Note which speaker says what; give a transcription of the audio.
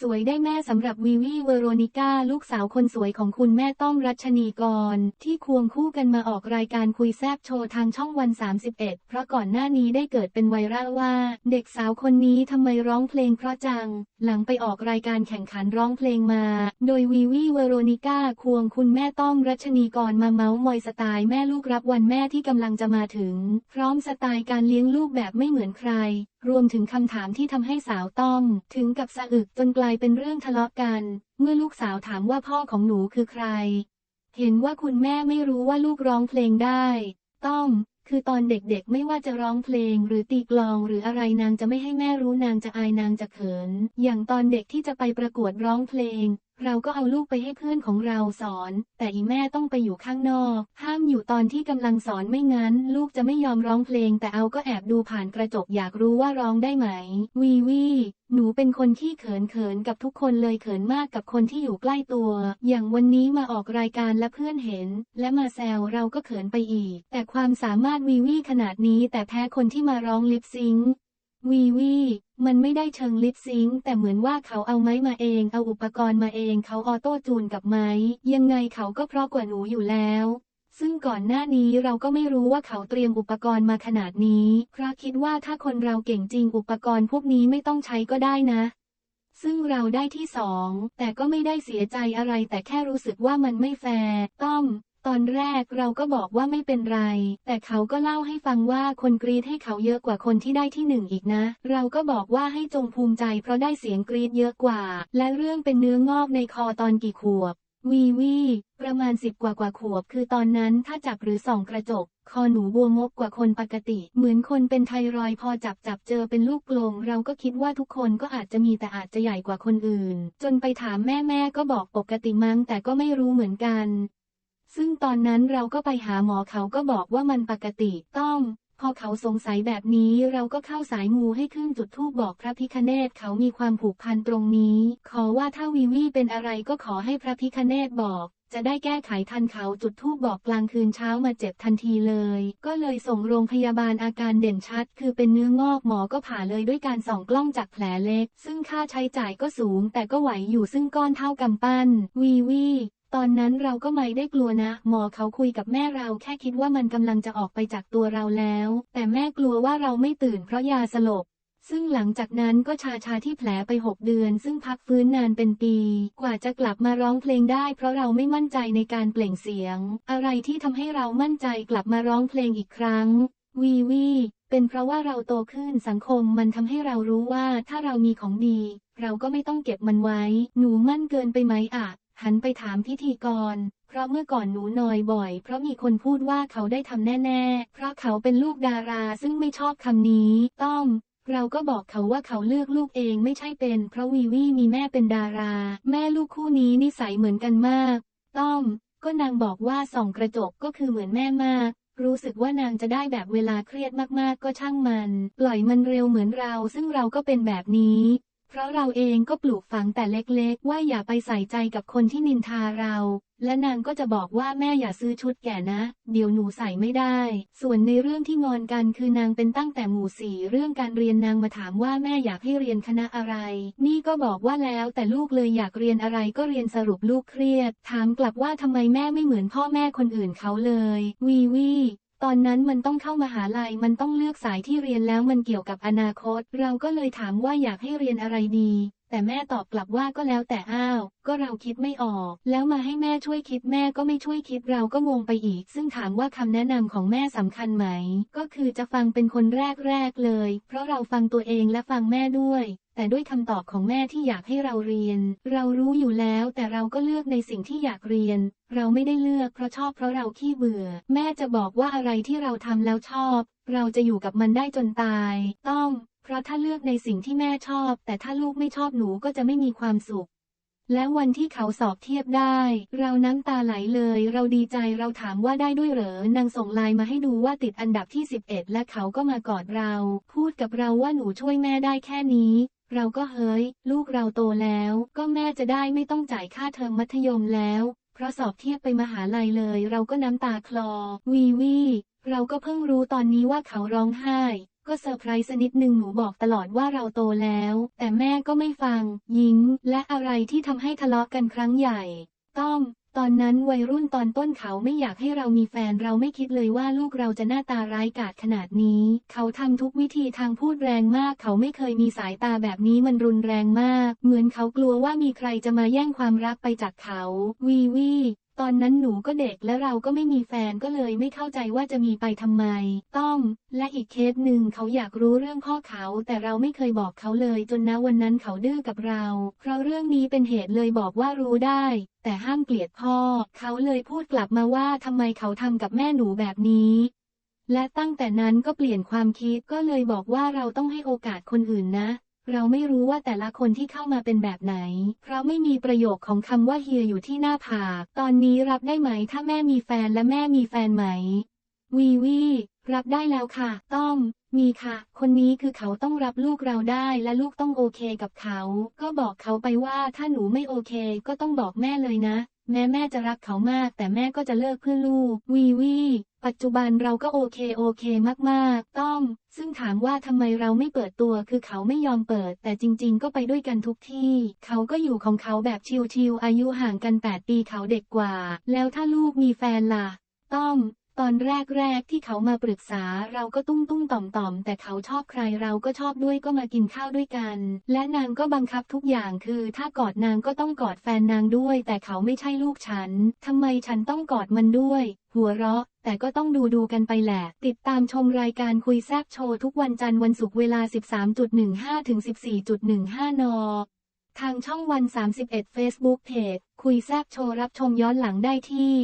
Speaker 1: สวยได้แม่สำหรับวีวีเวโรนิก้าลูกสาวคนสวยของคุณแม่ต้องรัชนีกร ที่ควงคู่กันมาออกรายการคุยแซบโชว์ทางช่องวัน 31 เพราะก่อนหน้านี้ได้เกิดเป็นไวรัลว่า เด็กสาวคนนี้ทำไมร้องเพลงเพราะจัง หลังไปออกรายการแข่งขันร้องเพลงมา โดยวีวีเวโรนิก้าควงคุณแม่ต้องรัชนีกรมาเมาส์มอยสไตล์แม่ลูกรับวันแม่ที่กำลังจะมาถึง พร้อมสไตล์การเลี้ยงลูกแบบไม่เหมือนใคร รวมถึงคำถามที่ทำให้สาวต้อมถึงกับสะอึกจนกลายเป็นเรื่องทะเลาะกัน เมื่อลูกสาวถามว่าพ่อของหนูคือใคร เห็นว่าคุณแม่ไม่รู้ว่าลูกร้องเพลงได้ ต้อม คือตอนเด็กๆ ไม่ว่าจะร้องเพลงหรือตีกลองหรืออะไรนางจะไม่ให้แม่รู้นางจะอายนางจะเขิน อย่างตอนเด็กที่จะไปประกวดร้องเพลงเราก็เอาลูกไปให้เพื่อนของเราสอน แต่อีแม่ต้องไปอยู่ข้างนอก ห้ามอยู่ตอนที่กำลังสอนไม่งั้น ลูกจะไม่ยอมร้องเพลง แต่เอาก็แอบดูผ่านกระจกอยากรู้ว่าร้องได้ไหม วีวีหนูเป็นคนที่เขินเขินกับทุกคนเลยเขินมากกับคนที่อยู่ใกล้ตัว อย่างวันนี้มาออกรายการและเพื่อนเห็น และมาแซวเราก็เขินไปอีก แต่ความสามารถวีวีขนาดนี้แต่แพ้คนที่มาร้องลิปซิงค์วีวี มันไม่ได้เชิงลิปซิงค์แต่เหมือนว่าเขาเอาไม้มาเอง เอาอุปกรณ์มาเองเขาออโต้จูนกับไม้ ยังไงเขาก็เพราะกว่าหนูอยู่แล้ว ซึ่งก่อนหน้านี้เราก็ไม่รู้ว่าเขาเตรียมอุปกรณ์มาขนาดนี้ เพราะคิดว่าถ้าคนเราเก่งจริงอุปกรณ์พวกนี้ไม่ต้องใช้ก็ได้นะ ซึ่งเราได้ที่สองแต่ก็ไม่ได้เสียใจอะไรแต่แค่รู้สึกว่ามันไม่แฟร์ต้อม ตอนแรกเราก็บอกว่าไม่เป็นไร แต่เขาก็เล่าให้ฟังว่าคนกรีดให้เขาเยอะกว่าคนที่ได้ที่หนึ่งอีกนะ เราก็บอกว่าให้จงภูมิใจเพราะได้เสียงกรีดเยอะกว่า และเรื่องเป็นเนื้องอกในคอตอนกี่ขวบ วีวีประมาณสิบกว่ากว่าขวบ คือตอนนั้นถ้าจับหรือส่องกระจก คอหนูบวมงกกว่าคนปกติ เหมือนคนเป็นไทรอยพอจับจับเจอเป็นลูกกลม เราก็คิดว่าทุกคนก็อาจจะมีแต่อาจจะใหญ่กว่าคนอื่น จนไปถามแม่แม่ก็บอกปกติมั้งแต่ก็ไม่รู้เหมือนกัน ซึ่งตอนนั้นเราก็ไปหาหมอเขาก็บอกว่ามันปกติต้อง พอเขาสงสัยแบบนี้เราก็เข้าสายมูให้ขึ้นจุดธูปบอกพระพิคเนตเขามีความผูกพันตรงนี้ ขอว่าถ้าวีวีเป็นอะไรก็ขอให้พระพิคเนตบอกจะได้แก้ไขทันเขาจุดธูปบอกกลางคืนเช้ามาเจ็บทันทีเลย ก็เลยส่งโรงพยาบาลอาการเด่นชัด คือเป็นเนื้องอกหมอก็ผ่าเลยด้วยการส่องกล้องจากแผลเล็ก ซึ่งค่าใช้จ่ายก็สูงแต่ก็ไหวอยู่ซึ่งก้อนเท่ากำปั้น วีวี ตอนนั้นเราก็ไม่ได้กลัวนะ หมอเขาคุยกับแม่เราแค่คิดว่ามันกำลังจะออกไปจากตัวเราแล้ว แต่แม่กลัวว่าเราไม่ตื่นเพราะยาสลบ ซึ่งหลังจากนั้นก็ชาชาที่แผลไป 6 เดือน ซึ่งพักฟื้นนานเป็นปี กว่าจะกลับมาร้องเพลงได้เพราะเราไม่มั่นใจในการเปล่งเสียง อะไรที่ทำให้เรามั่นใจกลับมาร้องเพลงอีกครั้ง วีวีเป็นเพราะว่าเราโตขึ้นสังคมมันทำให้เรารู้ว่าถ้าเรามีของดี เราก็ไม่ต้องเก็บมันไว้ หนูมั่นเกินไปไหมอะ หันไปถามพิธีกร เพราะเมื่อก่อนหนูนอยบ่อย เพราะมีคนพูดว่าเขาได้ทำแน่ๆ เพราะเขาเป็นลูกดาราซึ่งไม่ชอบคำนี้ ต้อม เราก็บอกเขาว่าเขาเลือกลูกเองไม่ใช่เป็น เพราะวีวีมีแม่เป็นดารา แม่ลูกคู่นี้นิสัยเหมือนกันมาก ต้อม ก็นางบอกว่าส่องกระจกก็คือเหมือนแม่มากรู้สึกว่านางจะได้แบบเวลาเครียดมากๆ ก็ช่างมัน ปล่อยมันเร็วเหมือนเรา ซึ่งเราก็เป็นแบบนี้ เพราะเราเองก็ปลูกฝังแต่เล็กๆ ว่าอย่าไปใส่ใจกับคนที่นินทาเรา และนางก็จะบอกว่าแม่อย่าซื้อชุดแก่นะ เดี๋ยวหนูใส่ไม่ได้ ส่วนในเรื่องที่งอนกันคือนางเป็นตั้งแต่หมู่สี่เรื่องการเรียนนางมาถามว่าแม่อยากให้เรียนคณะอะไร นี่ก็บอกว่าแล้วแต่ลูกเลยอยากเรียนอะไรก็เรียนสรุปลูกเครียด ถามกลับว่าทำไมแม่ไม่เหมือนพ่อแม่คนอื่นเขาเลย วีวี ตอนนั้นมันต้องเข้ามหาลัยมันต้องเลือกสายที่เรียนแล้วมันเกี่ยวกับอนาคต เราก็เลยถามว่าอยากให้เรียนอะไรดี แต่แม่ตอบกลับว่าก็แล้วแต่อ้าว ก็เราคิดไม่ออก แล้วมาให้แม่ช่วยคิดแม่ก็ไม่ช่วยคิดเราก็งงไปอีก ซึ่งถามว่าคำแนะนำของแม่สำคัญไหม ก็คือจะฟังเป็นคนแรกๆเลย เพราะเราฟังตัวเองและฟังแม่ด้วย แต่ด้วยคำตอบของแม่ที่อยากให้เราเรียน เรารู้อยู่แล้วแต่เราก็เลือกในสิ่งที่อยากเรียน เราไม่ได้เลือกเพราะชอบเพราะเราขี้เบื่อ แม่จะบอกว่าอะไรที่เราทำแล้วชอบ เราจะอยู่กับมันได้จนตาย ต้อง เพราะถ้าเลือกในสิ่งที่แม่ชอบ แต่ถ้าลูกไม่ชอบหนูก็จะไม่มีความสุขแล้ววันที่เขาสอบเทียบได้ เราน้ำตาไหลเลย เราดีใจเราถามว่าได้ด้วยเหรอนางส่งไลน์มาให้ดูว่าติดอันดับที่ 11 และเขาก็มากอดเรา พูดกับเราว่าหนูช่วยแม่ได้แค่นี้ เราก็เฮ้ย ลูกเราโตแล้ว ก็แม่จะได้ไม่ต้องจ่ายค่าเทอมมัธยมแล้ว เพราะสอบเทียบไปมหาลัยเลย เราก็น้ำตาคลอ วีวีเราก็เพิ่งรู้ตอนนี้ว่าเขาร้องไห้ ก็เซอร์ไพรส์นิดนึงหนูบอกตลอดว่าเราโตแล้ว แต่แม่ก็ไม่ฟัง ยิ้ม และอะไรที่ทำให้ทะเลาะกันครั้งใหญ่ ต้อง ตอนนั้นวัยรุ่นตอนต้นเขาไม่อยากให้เรามีแฟนเราไม่คิดเลยว่าลูกเราจะหน้าตาร้ายกาจขนาดนี้ เขาทำทุกวิธีทางพูดแรงมาก เขาไม่เคยมีสายตาแบบนี้มันรุนแรงมาก เหมือนเขากลัวว่ามีใครจะมาแย่งความรักไปจากเขา วีวี ตอนนั้นหนูก็เด็กและเราก็ไม่มีแฟนก็เลยไม่เข้าใจว่าจะมีไปทำไม ต้อง และอีกเคสหนึ่งเขาอยากรู้เรื่องพ่อเขา แต่เราไม่เคยบอกเขาเลยจนณวันนั้นเขาดื้อกับเรา เพราะเรื่องนี้เป็นเหตุเลยบอกว่ารู้ได้ แต่ห้ามเกลียดพ่อ เขาเลยพูดกลับมาว่าทำไมเขาทำกับแม่หนูแบบนี้และตั้งแต่นั้นก็เปลี่ยนความคิดก็เลยบอกว่าเราต้องให้โอกาสคนอื่นนะ เราไม่รู้ว่าแต่ละคนที่เข้ามาเป็นแบบไหน เพราะไม่มีประโยคของคำว่าเฮียอยู่ที่หน้าผาก ตอนนี้รับได้ไหมถ้าแม่มีแฟนและแม่มีแฟนไหม วีวีรับได้แล้วค่ะ ต้องมีค่ะ คนนี้คือเขาต้องรับลูกเราได้และลูกต้องโอเคกับเขา ก็บอกเขาไปว่าถ้าหนูไม่โอเค ก็ต้องบอกแม่เลยนะ แม่แม่จะรักเขามากแต่แม่ก็จะเลิกเพื่อลูก วีวีปัจจุบันเราก็โอเคโอเคมากๆ ต้อง ซึ่งถามว่าทำไมเราไม่เปิดตัว คือเขาไม่ยอมเปิด แต่จริง ๆ ก็ไปด้วยกันทุกที่ เขาก็อยู่ของเขาแบบชิวๆอายุห่างกัน 8 ปีเขาเด็กกว่า แล้วถ้าลูกมีแฟนล่ะ ต้อง ตอนแรกๆที่เขามาปรึกษาเราก็ตุ้งตุ้งต่อมต่อมแต่เขาชอบใครเราก็ชอบด้วยก็มากินข้าวด้วยกัน และนางก็บังคับทุกอย่างคือ ถ้ากอดนางก็ต้องกอดแฟนนางด้วย แต่เขาไม่ใช่ลูกฉันทำไมฉันต้องกอดมันด้วย หัวเราะแต่ก็ต้องดูดูกันไปแหละ ติดตามชมรายการคุยแซบโชว์ทุกวันจันทร์วันศุกร์เวลา 13.15 ถึง 14.15 นทางช่องวัน 31 Facebook Page คุยแซบโชว์รับชมย้อนหลังได้ที่